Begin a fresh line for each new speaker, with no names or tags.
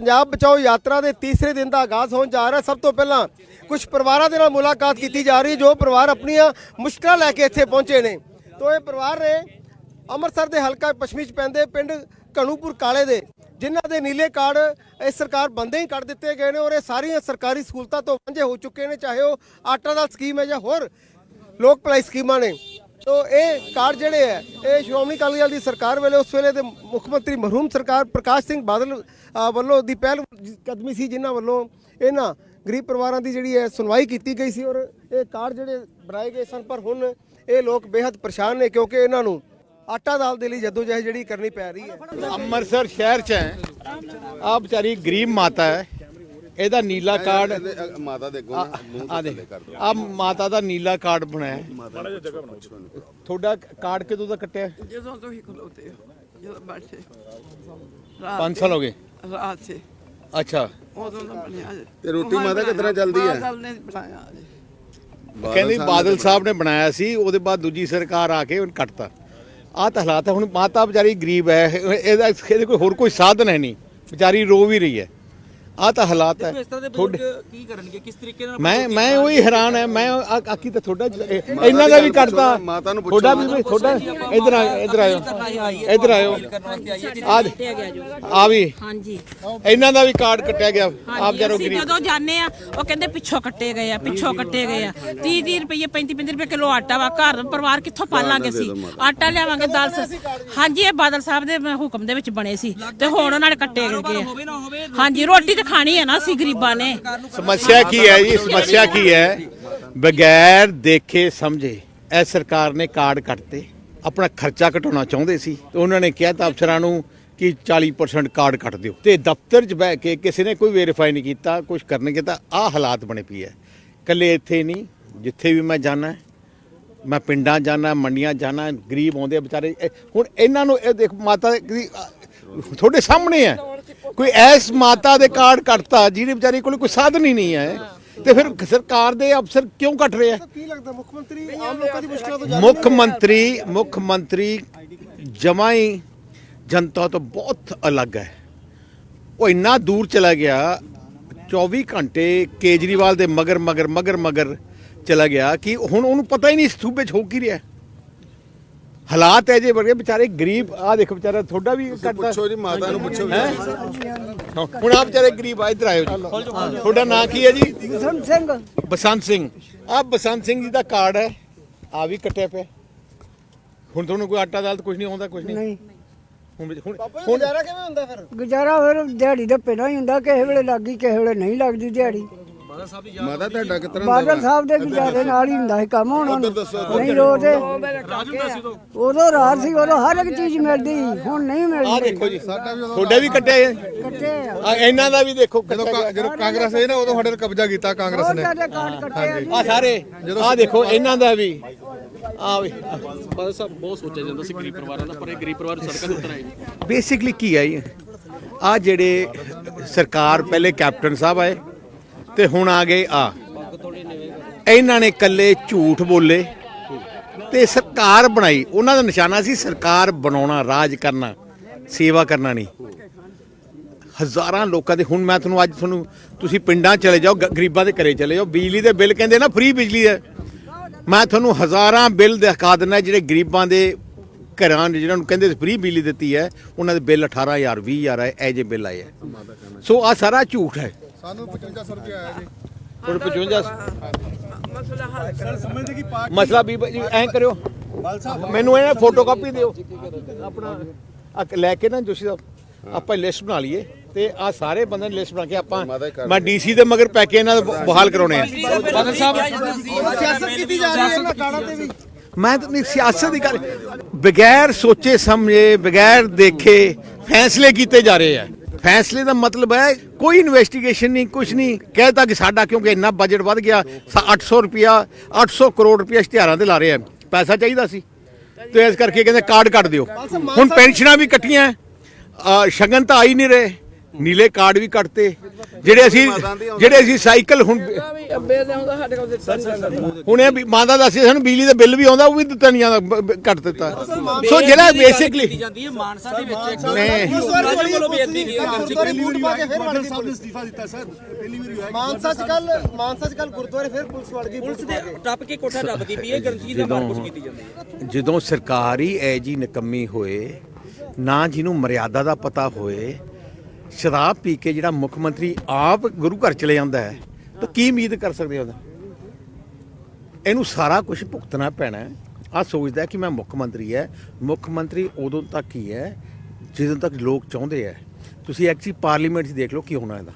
ਪੰਜਾਬ ਬਚਾਓ ਯਾਤਰਾ ਦੇ ਤੀਸਰੇ ਦਿਨ ਦਾ ਆਗਾਜ਼ ਹੋਣ ਜਾ ਰਿਹਾ। ਸਭ ਤੋਂ ਪਹਿਲਾਂ ਕੁਝ ਪਰਿਵਾਰਾਂ ਦੇ ਨਾਲ ਮੁਲਾਕਾਤ ਕੀਤੀ ਜਾ ਰਹੀ ਹੈ ਜੋ ਪਰਿਵਾਰ ਆਪਣੀਆਂ ਮੁਸ਼ਕਲਾਂ ਲੈ ਕੇ ਇੱਥੇ ਪਹੁੰਚੇ ਨੇ। ਤੋਂ ਇਹ ਪਰਿਵਾਰ ਨੇ ਅੰਮ੍ਰਿਤਸਰ ਦੇ ਹਲਕਾ ਪੱਛਮੀ ਚ ਪੈਂਦੇ ਪਿੰਡ ਕਣੂਪੁਰ ਕਾਲੇ ਦੇ, ਜਿਨ੍ਹਾਂ ਦੇ ਨੀਲੇ ਕਾਰਡ ਇਸ ਸਰਕਾਰ ਬੰਦੇ ਹੀ ਕੱਢ ਦਿੱਤੇ ਗਏ ਨੇ ਔਰ ਇਹ ਸਾਰੀਆਂ ਸਰਕਾਰੀ ਸਹੂਲਤਾਂ ਤੋਂ ਵਾਂਝੇ ਹੋ ਚੁੱਕੇ ਨੇ, ਚਾਹੇ ਉਹ ਆਟਾ ਦਾ ਸਕੀਮ ਹੈ ਜਾਂ ਹੋਰ ਲੋਕ ਭਲਾਈ ਸਕੀਮਾਂ ਨੇ। ਸੋ ਇਹ ਕਾਰਡ ਜਿਹੜੇ ਹੈ, ਇਹ ਸ਼੍ਰੋਮਣੀ ਅਕਾਲੀ ਦਲ ਦੀ ਸਰਕਾਰ ਵੇਲੇ ਉਸ ਵੇਲੇ ਦੇ ਮੁੱਖ ਮੰਤਰੀ ਮਰਹੂਮ ਸਰਕਾਰ ਪ੍ਰਕਾਸ਼ ਸਿੰਘ ਬਾਦਲ ਵੱਲੋਂ ਦੀ ਪਹਿਲ ਕਦਮੀ ਸੀ ਜਿਨ੍ਹਾਂ ਵੱਲੋਂ ਇਹਨਾਂ ਗਰੀਬ ਪਰਿਵਾਰਾਂ ਦੀ ਜਿਹੜੀ ਹੈ ਸੁਣਵਾਈ ਕੀਤੀ ਗਈ ਸੀ ਔਰ ਇਹ ਕਾਰਡ ਜਿਹੜੇ ਬਣਾਏ ਗਏ ਸਨ, ਪਰ ਹੁਣ ਇਹ ਲੋਕ ਬੇहद ਪਰੇਸ਼ਾਨ ਨੇ ਕਿਉਂਕਿ ਇਹਨਾਂ ਨੂੰ ਆਟਾ ਦਾਲ ਦੇ ਲਈ ਜਦੋਜਹਿਦ ਜਿਹੜੀ ਕਰਨੀ ਪੈ ਰਹੀ ਹੈ।
ਅੰਮ੍ਰਿਤਸਰ ਸ਼ਹਿਰ ਚ ਹੈ। ਆ ਵਿਚਾਰੀ ਗਰੀਬ ਮਾਤਾ ਹੈ। ਇਹਦਾ ਨੀਲਾ ਕਾਰਡ
ਮਾਤਾ ਦੇ ਅੱਗੋਂ
ਆ ਦੇ ਆ ਮਾਤਾ ਦਾ ਨੀਲਾ ਕਾਰਡ ਬਣਾਇਆ ਹੈ। ਤੁਹਾਡਾ ਕਾਰਡ ਕਿਦੋਂ ਦਾ ਕੱਟਿਆ?
ਜਦੋਂ ਤੁਸੀਂ ਖਲੋਤੇ ਹੋ ਜਦੋਂ ਬੈਠੇ।
5 ਸਾਲ ਹੋ ਗਏ।
ਰਾਤ ਸੇ
ਅੱਛਾ।
ਉਦੋਂ ਦਾ ਬਣਿਆ ਜੀ।
ਤੇ ਰੋਟੀ ਮਾਤਾ ਤਰ੍ਹਾਂ ਚੱਲਦੀ ਹੈ?
ਬਾਦਲ ਨੇ ਬਣਾਇਆ ਜੀ।
ਕਹਿੰਦੇ ਬਾਦਲ ਸਾਹਿਬ ਨੇ ਬਣਾਇਆ ਸੀ ਉਹਦੇ ਬਾਅਦ ਦੂਜੀ ਸਰਕਾਰ ਆ ਕੇ ਉਹਨੇ ਕੱਟਤਾ। ਆਹ ਤਾਂ ਹਾਲਾਤ ਹੈ ਹੁਣ ਮਾਤਾ ਵਿਚਾਰੀ ਗਰੀਬ ਹੈ ਇਹ- ਇਹਦਾ ਇਹਦੇ ਕੋਈ ਹੋਰ ਕੋਈ ਸਾਧਨ ਹੈ ਨਹੀਂ। ਵਿਚਾਰੀ ਰੋ ਵੀ ਰਹੀ ਹੈ। ਆਹ ਤਾਂ ਹਾਲਾਤ ਹੈ।
ਇਸ ਤਰ੍ਹਾਂ ਦੇ
ਤੁਹਾਡੇ
ਬਜ਼ੁਰਗ ਕੀ ਕਰਨਗੇ? ਕਿਸ ਤਰੀਕੇ ਨਾਲ
ਮੈਂ ਮੈਂ ਉਹੀ ਹੈਰਾਨ ਹੈ। ਮੈਂ ਆ- ਆਕੀ ਤਾਂ ਇਹ- ਇਹਨਾਂ ਦਾ ਵੀ ਕੱਟਦਾ
ਮਾਤਾ ਨੂੰ ਪੁੱਛੋ,
ਤੁਹਾਡਾ ਵੀ ਤੁਹਾਡਾ ਇਧਰ ਆ ਇਧਰ ਆਇਓ। ਇਧਰ ਆਇਓ। ਆ ਆ ਵੀ।
ਹਾਂਜੀ।
ਇਹਨਾਂ ਦਾ ਵੀ ਕਾਰਡ ਕੱਟਿਆ ਗਿਆ। ਆਪ ਜਰੋ ਗਰੀਬ।
ਜਦੋਂ ਜਾਂਦੇ ਆ ਉਹ ਕਹਿੰਦੇ ਪਿੱਛੋਂ ਕੱਟੇ ਗਏ ਆ ਪਿੱਛੋਂ ਕੱਟੇ ਗਏ ਆ। 30 30 ਰੁਪਏ 35 35 ਰੁਪਏ ਕਿਲੋ ਆਟਾ ਵਾ। ਘਰ ਪਰਿਵਾਰ ਕਿੱਥੋਂ ਪਾਲਾਂਗੇ ਅਸੀਂ? ਆਟਾ ਲਿਆਵਾਂਗੇ ਦਾਲ ਸ- ਹਾਂਜੀ ਇਹ ਬਾਦਲ ਸਾਹਿਬ ਦੇ ਹੁਕਮ ਦੇ ਵਿੱਚ ਬਣੇ ਸੀ। ਤੇ ਹੁਣ ਉਹਨਾਂ ਨੇ ਕੱਟੇ ਗਏ ਆ। ਹਾਂਜੀ ਰੋਟੀ ਤਾਂ ਖਾਣੀ ਹੈ ਨਾ ਅਸੀਂ ਗਰੀਬਾਂ ਨੇ।
ਸਮੱਸਿਆ ਕੀ ਹੈ ਜੀ? ਸਮੱਸਿਆ ਕੀ ਹੈ? ਬਗੈਰ ਦੇਖੇ ਸਮਝੇ, ਇਹ ਸਰਕਾਰ ਨੇ ਕਾਰਡ ਕੱਟਤੇ। ਆਪਣਾ ਖਰਚਾ ਘਟਾਉਣਾ ਚਾਹੁੰਦੇ ਸੀ, ਤੇ ਉਹਨਾਂ ਨੇ ਕਿਹਾ ਤਾਂ ਅਫਸਰਾਂ ਨੂੰ ਕਿ 40% ਕਾਰਡ ਕੱਟ ਦਿਓ। ਤੇ ਦਫ਼ਤਰ 'ਚ ਬਹਿ ਕੇ ਕਿਸੇ ਨੇ ਕੋਈ ਵੈਰੀਫਾਈ ਨਹੀਂ ਕੀਤਾ ਕੁਝ ਕਰਨਗੇ ਤਾਂ ਆਹ ਹਾਲਾਤ ਬਣੇ ਪਈ ਹੈ। ਕੱਲੇ ਇੱਥੇ ਨਹੀਂ, ਜਿੱਥੇ ਵੀ ਮੈਂ ਜਾਣਾ ਮੈਂ ਪਿੰਡਾਂ ਜਾਣਾ ਮੰਡੀਆਂ ਜਾਣਾ ਗਰੀਬ ਆਉਂਦੇ ਆ ਵਿਚਾਰੇ। ਹੁਣ ਇਹਨਾਂ ਨੂੰ ਇਹ ਦੇਖ, ਮਾਤਾ ਦੀ ਤੁਹਾਡੇ ਸਾਹਮਣੇ ਹੈ। ਕੋਈ ਐਸ ਮਾਤਾ ਦੇ ਕਾਰਡ ਕੱਟਤਾ ਜਿਹਦੇ ਵਿਚਾਰੀ ਕੋਲ ਕੋਈ ਸਾਧਨ ਹੀ ਨਹੀਂ ਹੈ ਤੇ ਫਿਰ ਸਰਕਾਰ ਦੇ ਅਫਸਰ ਕਿਉਂ ਕੱਟ ਰਹੇ? ਆ
ਕੀ ਲੱਗਦਾ ਮੁੱਖ ਮੰਤਰੀ ਆਮ ਲੋਕਾਂ ਦੀ ਮੁਸ਼ਕਲਾਂ ਤੋਂ
ਮੁੱਖ ਮੰਤਰੀ ਮੁੱਖ ਮੰਤਰੀ ਜਮਾਂ ਹੀ ਜਨਤਾ ਤੋਂ ਬਹੁਤ ਅਲੱਗ ਹੈ। ਉਹ ਇੰਨਾ ਦੂਰ ਚਲਾ ਗਿਆ 24 ਘੰਟੇ ਕੇਜਰੀਵਾਲ ਦੇ ਮਗਰ ਮਗਰ ਮਗਰ ਮਗਰ ਚਲਾ ਗਿਆ ਕਿ ਹੁਣ ਉਹਨੂੰ ਪਤਾ ਹੀ ਨਹੀਂ ਸੂਬੇ 'ਚ ਹੋ ਕੀ ਰਿਹਾ। ਹਾਲਾਤ ਹੈ ਜੇ ਬੜੇ ਵਿਚਾਰੇ ਗਰੀਬ ਆ ਦੇਖ ਵਿਚਾਰਾ ਤੁਹਾਡਾ ਵੀ ਕੱਟਦਾ
ਪੁੱਛੋ ਜੀ ਮਾਤਾ ਨੂੰ ਪੁੱਛੋ
ਹੁਣ ਆ ਵਿਚਾਰੇ ਗਰੀਬ ਆ ਇੱਧਰ ਆਇਓ ਜੀ। ਤੁਹਾਡਾ ਨਾਂ ਕੀ ਹੈ ਜੀ?
ਬਸੰਤ ਸਿੰਘ।
ਬਸੰਤ ਸਿੰਘ। ਆ ਬਸੰਤ ਸਿੰਘ ਜੀ ਦਾ ਕਾਰਡ ਹੈ। ਆ ਵੀ ਕੱਟਿਆ ਪਿਆ। ਹੁਣ ਤੁਹਾਨੂੰ ਕੋਈ ਆਟਾ ਦਾਲ ਕੁਝ ਨਹੀਂ ਆਉਂਦਾ ਕੁਝ ਨਹੀਂ?
ਨਹੀਂ।
ਹੁਣ ਹੁਣ
ਹੁਣ ਗੁਜ਼ਾਰਾ ਕਿਵੇਂ ਹੁੰਦਾ ਫਿਰ?
ਗੁਜ਼ਾਰਾ ਫਿਰ ਦਿਹਾੜੀ ਦਾ ਪਹਿਲਾਂ ਹੀ ਹੁੰਦਾ ਕਿਸੇ ਵੇਲੇ ਲੱਗੀ ਕਿਸੇ ਵੇਲੇ ਨਹੀਂ ਲੱਗਦੀ ਦਿਹਾੜੀ।
ਮਾਤਾ ਤੁਹਾਡਾ ਤਰ੍ਹਾਂ
ਬਾਦਲ ਸਾਹਿਬ ਦੇ ਗੁਜ਼ਾਰੇ ਨਾਲ ਹੀ ਹੁੰਦਾ ਸੀ ਕੰਮ ਹੁਣ
ਉੱਧਰ ਦੱਸੋ,
ਨਹੀਂ ਰੋਦੇ ਉਦੋਂ ਰਾਤ ਸੀ ਉਦੋਂ ਹਰ ਇੱਕ ਚੀਜ਼ ਮਿਲਦੀ ਹੁਣ ਨਹੀਂ
ਆ
ਮਿਲਦੀ
ਦੇਖੋ ਜੀ ਤੁਹਾਡੇ ਵੀ ਕੱਟਿਆ ਹੈ
ਕੱਟੇ ਆ।
ਆ ਇਹਨਾਂ ਦਾ ਵੀ ਦੇਖੋ ਗਿਆ।
ਜਦੋਂ ਕਾਂਗਰਸ ਆਈ ਨਾ ਉਦੋਂ ਸਾਡੇ ਤੇ ਕਬਜ਼ਾ ਕੀਤਾ ਕਾਂਗਰਸ ਨੇ।
ਕੱਟੇ ਆ ਜੀ।
ਆ ਸਾਰੇ ਆ ਦੇਖੋ ਇਹਨਾਂ ਦਾ ਵੀ। ਆ ਵੀ।
ਬਾਦਲ ਸਾਹਿਬ ਬਹੁਤ ਸੋਚਿਆ ਜਾਂਦਾ ਸੀ ਗਰੀਬ ਪਰਿਵਾਰਾਂ ਦਾ ਪਰ ਇਹ ਗਰੀਬ ਪਰਿਵਾਰ ਸੜਕਾਂ ਤੇ ਉਤਰ ਆਏ
ਬੇਸਿਕਲੀ ਕੀ ਹੈ ਆ ਜਿਹੜੇ ਸਰਕਾਰ ਪਹਿਲੇ ਕੈਪਟਨ ਸਾਹਿਬ ਆਏ ਤੇ ਹੁਣ ਆ ਗਏ ਆ। ਇਹਨਾਂ ਨੇ ਇਕੱਲੇ ਝੂਠ ਬੋਲੇ ਤੇ ਸਰਕਾਰ ਬਣਾਈ। ਉਹਨਾਂ ਦਾ ਨਿਸ਼ਾਨਾ ਸੀ ਸਰਕਾਰ ਬਣਾਉਣਾ, ਰਾਜ ਕਰਨਾ, ਸੇਵਾ ਕਰਨਾ ਨਹੀਂ। ਹਜ਼ਾਰਾਂ ਲੋਕਾਂ ਦੇ ਹੁਣ ਮੈਂ ਤੁਹਾਨੂੰ ਅੱਜ ਤੁਹਾਨੂੰ ਤੁਸੀਂ ਪਿੰਡਾਂ ਚਲੇ ਜਾਓ ਗਰੀਬਾਂ ਦੇ ਘਰੇ ਚਲੇ ਜਾਓ। ਬਿਜਲੀ ਦੇ ਬਿੱਲ ਕਹਿੰਦੇ ਨਾ ਫ੍ਰੀ ਬਿਜਲੀ ਹੈ। ਮੈਂ ਤੁਹਾਨੂੰ ਹਜ਼ਾਰਾਂ ਬਿੱਲ ਦਿਖਾ ਦਿੰਦਾ, ਜਿਹੜੇ ਗਰੀਬਾਂ ਦੇ ਘਰਾਂ ਨੇ ਜਿਹਨਾਂ ਨੂੰ ਕਹਿੰਦੇ ਫ੍ਰੀ ਬਿਜਲੀ ਦਿੱਤੀ ਹੈ, ਉਹਨਾਂ ਦੇ ਬਿੱਲ 18000 20000 ਆਏ, ਇਹ ਜੇ ਬਿੱਲ ਆਏ ਹੈ। ਸੋ ਆ ਸਾਰਾ ਝੂਠ ਹੈ।
ਸਾਨੂੰ 55 ਰੁਪਏ ਆਇਆ ਜੀ।
ਹੁਣ 55
ਮਸਲਾ ਹੱਲ
ਮਸਲਾ ਵੀ ਐਂ ਕਰਿਓ। ਮੈਨੂੰ ਇਹ ਫੋਟੋ ਕਾਪੀ ਦਿਓ। ਆਪਣਾ ਆ ਲੈ ਕੇ ਨਾ ਜੋਸ਼ੀ ਸਾਹਿਬ ਆਪਾਂ ਲਿਸਟ ਬਣਾ ਲਈਏ ਤੇ ਆ ਸਾਰੇ ਬੰਦੇ ਨੇ ਲਿਸਟ ਬਣਾ ਕੇ ਆਪਾਂ ਮੈਂ ਡੀਸੀ ਦੇ ਮਗਰ ਪੈ ਕੇ ਇਹਨਾਂ ਦਾ ਬਹਾਲ ਕਰਾਉਣੇ ਆ। ਬਾਦਲ ਸਾਹਿਬ
ਸਿਆਸਤ ਕੀਤੀ ਜਾ ਰਹੀ ਹੈ ਇਹਨਾਂ ਤੇ ਵੀ।
ਮੈਂ ਤਾਂ ਨਹੀਂ ਸਿਆਸਤ ਦੀ ਗੱਲ ਬਗੈਰ ਸੋਚੇ ਸਮਝੇ ਬਗੈਰ ਦੇਖੇ ਫੈਸਲੇ ਕੀਤੇ ਜਾ ਰਹੇ ਆ। ਫੈਸਲੇ ਦਾ ਮਤਲਬ ਹੈ ਕੋਈ ਇਨਵੈਸਟੀਗੇਸ਼ਨ ਨਹੀਂ ਕੁਝ ਨਹੀਂ। ਕਹਿਤਾ ਕਿ ਸਾਡਾ ਕਿਉਂਕਿ ਇੰਨਾ ਬਜਟ ਵੱਧ ਗਿਆ ਸਾ- 800 ਰੁਪਿਆ 800 ਕਰੋੜ ਰੁਪਿਆ ਇਸ਼ਤਿਹਾਰਾਂ ਤੇ ਲਾ ਰਹੇ ਆ। ਪੈਸਾ ਚਾਹੀਦਾ ਸੀ। ਤੇ ਇਸ ਕਰਕੇ ਕਹਿੰਦੇ ਕਾਰਡ ਕੱਟ ਦਿਓ। ਹੁਣ ਪੈਨਸ਼ਨਾਂ ਵੀ ਕੱਟੀਆਂ। ਸ਼ਗਨ ਤਾਂ ਆ ਹੀ ਨਹੀਂ ਰਹੇ। ਨੀਲੇ ਕਾਰਡ ਵੀ ਕੱਟਤੇ। ਜਿਹੜੇ ਅਸੀਂ ਜਿਹੜੇ ਅਸੀਂ ਸਾਈਕਲ ਹੁਣ
ਅੱਬੇ ਦੇ ਆਉਂਦਾ ਸਾਡੇ ਕੋਲ ਦਿੱਤਾ ਨਹੀਂ ਜਾਂਦਾ
ਹੁਣ ਇਹ ਵੀ ਮਾਂ ਦਾ ਦੱਸਿਆ ਸਾਨੂੰ ਬਿਜਲੀ ਦਾ ਬਿੱਲ ਵੀ ਆਉਂਦਾ ਉਹ ਵੀ ਦਿੱਤਾ ਨਹੀਂ ਬ- ਕੱਟ ਦਿੱਤਾ। ਸੋ ਜਿਹੜਾ ਬੇਸਿਕਲੀ
ਜਾਂਦੀ ਹੈ ਮਾਨਸਾ ਦੇ ਵਿੱਚ ਇੱਕ
ਨਹੀਂ।
ਰਾਜੂ ਵੱਲੋਂ ਬੇਅਦਬੀ ਕੀ
ਗੁਰਦੁਆਰੇ ਬੂਟ ਪਾ ਕੇ ਫਿਰ ਵੜ ਗਈ
ਸਾਹਿਬ ਨੇ
ਪੁਲਿਸ।
ਅਸਤੀਫਾ ਦਿੱਤਾ ਸਰ। ਪਹਿਲੀ ਵਾਰੀ ਹੋਇਆ
ਮਾਨਸਾ ਚ ਕੱਲ ਮਾਨਸਾ ਚ ਕੱਲ ਗੁਰਦੁਆਰੇ ਫਿਰ ਪੁਲਿਸ ਵੜ ਗਈ
ਪੁਲਿਸ ਦੇ ਟੱਪ ਕੇ ਕੋਠਾ ਟੱਪਦੀ ਪਈ ਹੈ ਗਰੰਟੀ ਦਾ ਮਾਰਕੁੱਟ ਕੀਤੀ ਜਾਂਦੀ ਹੈ।
ਜਦੋਂ ਸਰਕਾਰ ਹੀ ਐ ਜੀ ਨਿਕੰਮੀ ਹੋਏ ਨਾ ਜਿਹਨੂੰ ਮਰਿਆਦਾ ਦਾ ਪਤਾ ਹੋਏ ਸ਼ਰਾਬ ਪੀ ਕੇ ਜਿਹੜਾ ਮੁੱਖ ਮੰਤਰੀ ਆਪ ਗੁਰੂ ਘਰ ਚਲੇ ਜਾਂਦਾ ਹੈ, ਤਾਂ ਕੀ ਉਮੀਦ ਕਰ ਸਕਦੇ ਉਹਦਾ? ਇਹਨੂੰ ਸਾਰਾ ਕੁਝ ਭੁਗਤਣਾ ਪੈਣਾ ਆ ਸੋਚਦਾ ਕਿ ਮੈਂ ਮੁੱਖ ਮੰਤਰੀ ਹੈ। ਮੁੱਖ ਮੰਤਰੀ ਉਦੋਂ ਤੱਕ ਹੀ ਹੈ ਜਦੋਂ ਤੱਕ ਲੋਕ ਚਾਹੁੰਦੇ ਹੈ। ਤੁਸੀਂ ਐਕਚੁਅਲੀ ਪਾਰਲੀਮੈਂਟ 'ਚ ਦੇਖ ਲਓ ਕੀ ਹੋਣਾ ਇਹਦਾ।